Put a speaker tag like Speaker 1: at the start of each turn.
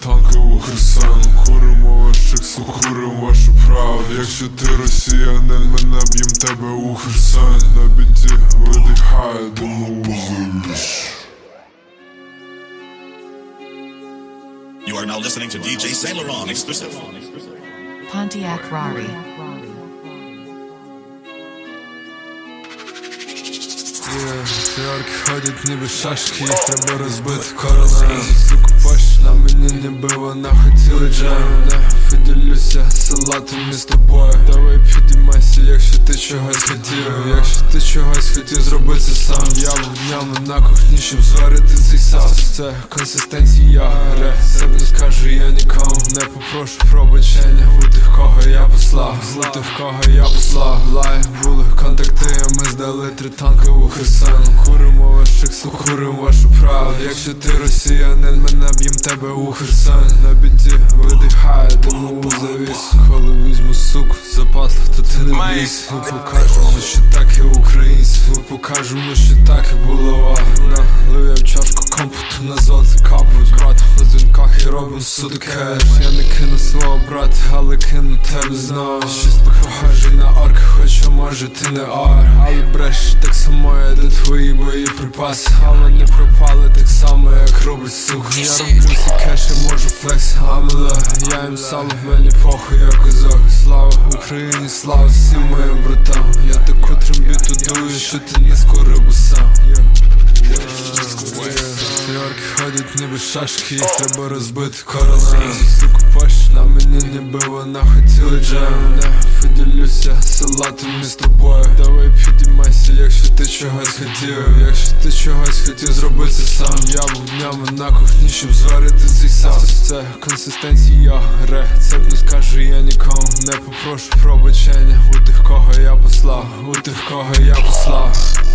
Speaker 1: танкову Херсон. Куримо ваших куримо вашу правду. Якщо ти росіянин, ми наб'єм тебе у Херсон. На біті видихаю, думаю завіс
Speaker 2: You are now listening to DJ Saint Laurent exclusive.
Speaker 3: Pontiac Rari.
Speaker 1: Фіорки ходять ніби шашки, їх треба розбити. Корона Суку паш на мені ніби вона хотіла джем Не поділюся салатом із тобою. Давай підіймайся, якщо ти чогось хотів. Якщо ти чогось хотів зробити сам Я днями на кухні, щоб зварити цей сас. Це консистенція Рецепт не скажу я нікому Не попрошу пробачення я послав У тих, кого я послав Лай були контакти, ми здали три танки у Херсон. Куримо ваших сук, куримо вашу правду. Якщо ти росіянин, ми наб'єм тебе у Херсон. На біті видихає диму у завіс. Коли візьму суку, запасло, то ти не бійся Ми покажемо, що так і українці. Ми покажемо, що золоце капу з братом на дзвінках і робимо суди кеш. Я не кину свого брата, але кину тебе знову Щось похоже на орк, хоча може ти не ор Але бреш так само, я де твої боєприпаси Але не пропали так само, як робить сух. Я роблю кеш, я можу флекс, амела Я їм сам, мені похуй, я козак. Слава Україні, слава всім моїм братам. Я таку трембіту дую, що ти не скоро бо сам ходять ніби шашки, їх треба розбити корона Суку паш на мені ніби вона хотіла джем Не поділюся салатом із тобою. Давай підіймайся, якщо ти чогось хотів. Якщо ти чогось хотів зробити сам. Я був днями на кухні, щоб зварити цей сас. Це консистенція Рецепт не скажу я нікому Не попрошу пробачення. У тих, кого я послав У тих, кого я послав